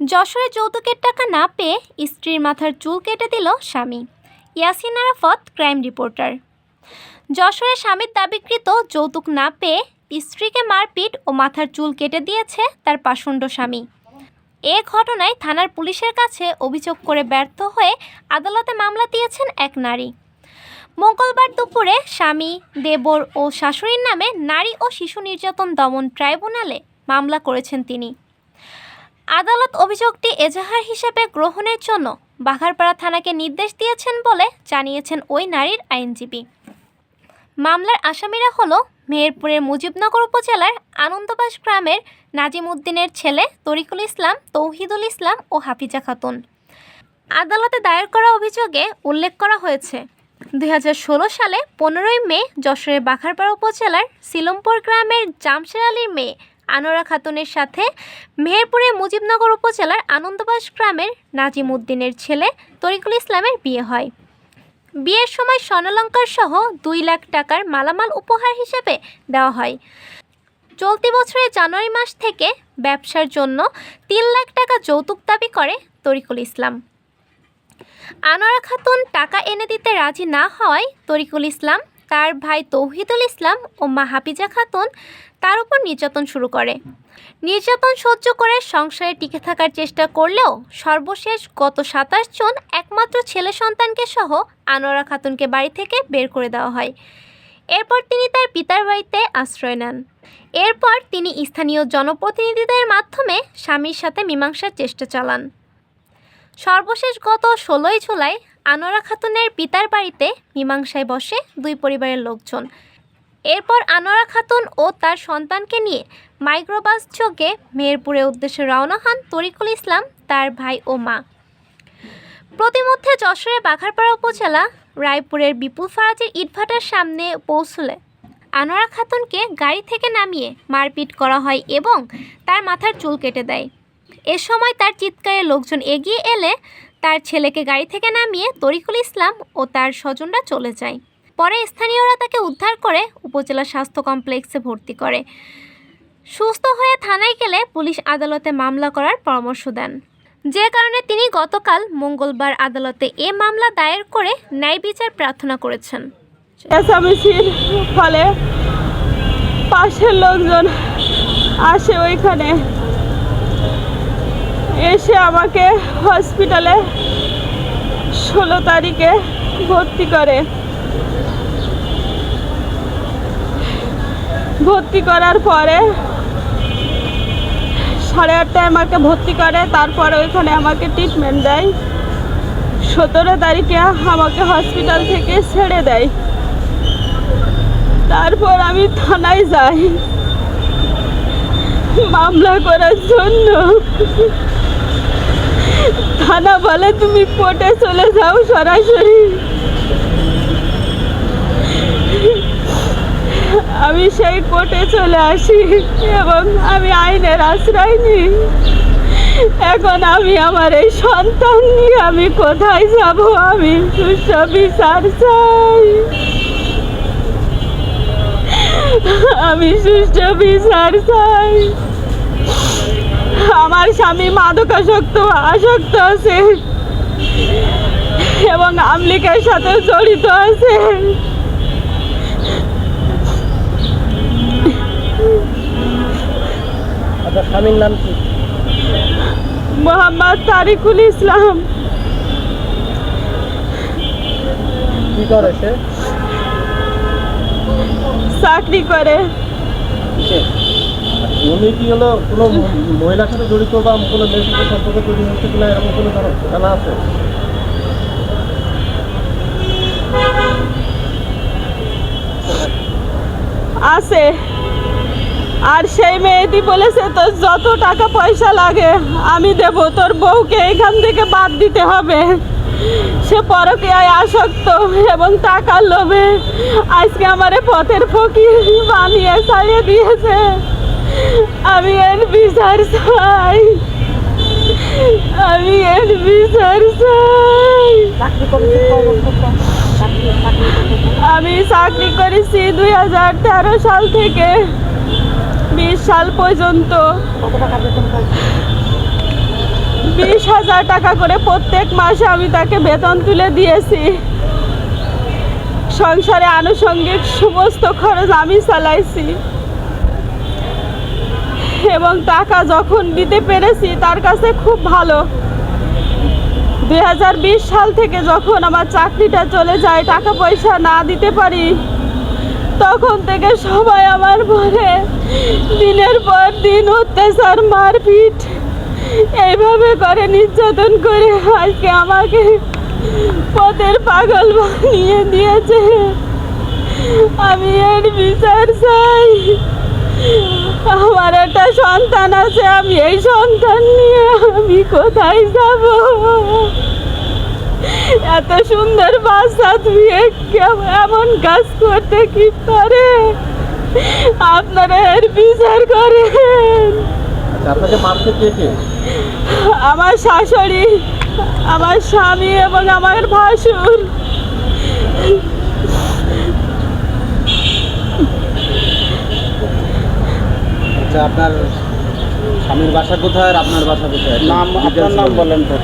যশোরে যৌতুকের টাকা না পেয়ে স্ত্রীর মাথার চুল কেটে দিল স্বামী। Yasin Arafat, crime reporter. যশোরে স্বামীর দাবিকৃত যৌতুক না পেয়ে স্ত্রীকে মারপিট ও মাথার চুল কেটে দিয়েছে তার পাষণ্ড স্বামী। এ ঘটনায় থানার পুলিশের কাছে অভিযোগ করে ব্যর্থ হয়ে আদালতে মামলা দিয়েছেন এক নারী। মঙ্গলবার দুপুরে স্বামী, দেবর ও শাশুড়ির নামে নারী ও শিশু নির্যাতন দমন ট্রাইব্যুনালে মামলা করেছেন তিনি। আদালত অভিযোগটি এজাহার হিসেবে গ্রহণের জন্য বাঘারপাড়া থানাকে নির্দেশ দিয়েছেন বলে জানিয়েছেন ওই নারীর আইনজীবী। মামলার আসামিরা হলো মেহেরপুরের মুজিবনগর উপজেলার আনন্দবাস গ্রামের নাজিম উদ্দিনের ছেলে তরিকুল ইসলাম, তৌহিদুল ইসলাম ও হাফিজা খাতুন। আদালতে দায়ের করা অভিযোগে উল্লেখ করা হয়েছে দু হাজার ষোলো সালে পনেরোই মে যশোরের বাঘারপাড়া উপজেলার সিলমপুর গ্রামের জামশের আলীর মেয়ে আনোরা খাতুনের সাথে মেহেরপুরে মুজিবনগর উপজেলার আনন্দবাস গ্রামের নাজিম উদ্দিনের ছেলে তরিকুল ইসলামের বিয়ে হয়। বিয়ের সময় স্বর্ণালঙ্কার সহ দুই লাখ টাকার মালামাল উপহার হিসেবে দেওয়া হয়। চলতি বছরের জানুয়ারি মাস থেকে ব্যবসার জন্য তিন লাখ টাকা যৌতুক দাবি করে তরিকুল ইসলাম। আনোয়ারা খাতুন টাকা এনে দিতে রাজি না হওয়ায় তরিকুল ইসলাম তার ভাই তৌহিদুল ইসলাম ও মা হাফিজা খাতুন তার উপর নির্যাতন শুরু করে। নির্যাতন সহ্য করে সংসারে টিকে থাকার চেষ্টা করলেও সর্বশেষ গত সাতাশ জন একমাত্র ছেলে সন্তানকে সহ আনোয়ারা খাতুনকে বাড়ি থেকে বের করে দেওয়া হয়। এরপর তিনি তার পিতার বাড়িতে আশ্রয় নেন। এরপর তিনি স্থানীয় জনপ্রতিনিধিদের মাধ্যমে স্বামীর সাথে মীমাংসার চেষ্টা চালান। সর্বশেষ গত ষোলোই জুলাই আনোয়ারা খাতুনের পিতার বাড়িতে মীমাংসায় বসে দুই পরিবারের লোকজন। এরপর আনোয়ারা খাতুন ও তার সন্তানকে নিয়ে মাইক্রোবাস যোগে মেহেরপুরের উদ্দেশ্যে রওনা হন তরিকুল ইসলাম, তার ভাই ও মা। প্রতিমধ্যে যশোরের বাঘারপাড়া উপজেলা রায়পুরের বিপুল ফারাজের ইটভাটার সামনে পৌঁছলে আনোয়ারা খাতুনকে গাড়ি থেকে নামিয়ে মারপিট করা হয় এবং তার মাথার চুল কেটে দেয়। এ সময় তার চিৎকারে লোকজন এগিয়ে এলে তার ছেলেকে গাড়ি থেকে নামিয়ে তরিকুল ইসলাম ও তার স্বজনরা চলে যায়। পরে স্থানীয়রা তাকে উদ্ধার করে উপজেলা স্বাস্থ্য কমপ্লেক্সে ভর্তি করে। সুস্থ হয়ে থানায় গেলে পুলিশ আদালতে মামলা করার পরামর্শ দেন। যে কারণে তিনি গতকাল মঙ্গলবার আদালতে এ মামলা দায়ের করে ন্যায় বিচার প্রার্থনা করেছেন। ফলে পাশের লোকজন আসে ওইখানে। এসে আমাকে হসপিটালে ষোলো তারিখে ভর্তি করে। ভর্তি করার পরে সাড়ে আটটায় আমাকে ভর্তি করে, তারপরে ওইখানে আমাকে ট্রিটমেন্ট দেয়। সতেরো তারিখে আমাকে হসপিটাল থেকে ছেড়ে দেয়। তারপর আমি থানায় যাই। মামলা করার জন্য। থানা বলে তুমি কোর্টে চলে যাও সরাসরি। আমি সেই কোর্টে চলে আসি এবং আমি আইনের আশ্রয় নিই। এখন আমি আমার এই সন্তান নিয়ে আমি কোথায় যাব? আমি সুস্থ চাই। আমি সুস্থ বিচার চাই। আমার স্বামী মাদকাসক্ত আসক্ত আছে। এবং আমলিকের সাথে জড়িত আছে। আপনার স্বামীর নাম কি? মোহাম্মদ তারিকুল ইসলাম। কি করে সে? চাকরি করে? উনি কি হলো কোনো মহিলার সাথে জড়িত বা কোনো মেয়ের সাথে তৈরি হচ্ছে কিনা এরকম কোনো জানা আছে? আছে। আর সেই মেয়েটি বলেছে, তোর যত টাকা পয়সা লাগে, আমি দেব। তোর বউকে এখান থেকে বাদ দিতে হবে। সে পরকীয়ায় আসক্ত এবং টাকার লোভে আজকে আমারে পথের ফকির বানিয়ে ছাড়িয়ে দিয়েছে। আমি এর বিচার চাই। আমি এর বিচার চাই। আমি চাকরি করেছি দুই হাজার তেরো সাল থেকে বিশ সাল পর্যন্ত। বিশ হাজার টাকা করে প্রত্যেক মাসে আমি তাকে বেতন তুলে দিয়েছি। সংসারে আনুষঙ্গিক সমস্ত খরচ আমি চালাইছি। এবং টাকা যখন দিতে পেরেছি, তার কাছে খুব ভালো। দু হাজার বিশ সাল থেকে যখন আমার চাকরিটা চলে যায়, টাকা পয়সা না দিতে পারি, তখন থেকে সবাই আমার মনে দিনের পর দিন অত্যাচার, মারপিট। এইভাবে করে নির্যাতন করে আজকে আমাকে পথের পাগল বানিয়ে দিয়েছে। আমি এর বিচার চাই। আমার একটা সন্তান আছে আমি এই সন্তান নিয়ে আমি কোথায় যাব? এত সুন্দর বাচ্চা তুমি কেমন এমন কাজ করতে কি পারে? আপনারা এর বিচার করেন। আচ্ছা আমার শাশুড়ি আমার স্বামী এবং আমার ভাসুর। আপনার স্বামীর বাসা কোথায় আর আপনার বাসা কোথায়? নাম আপনার নাম বলেন তো।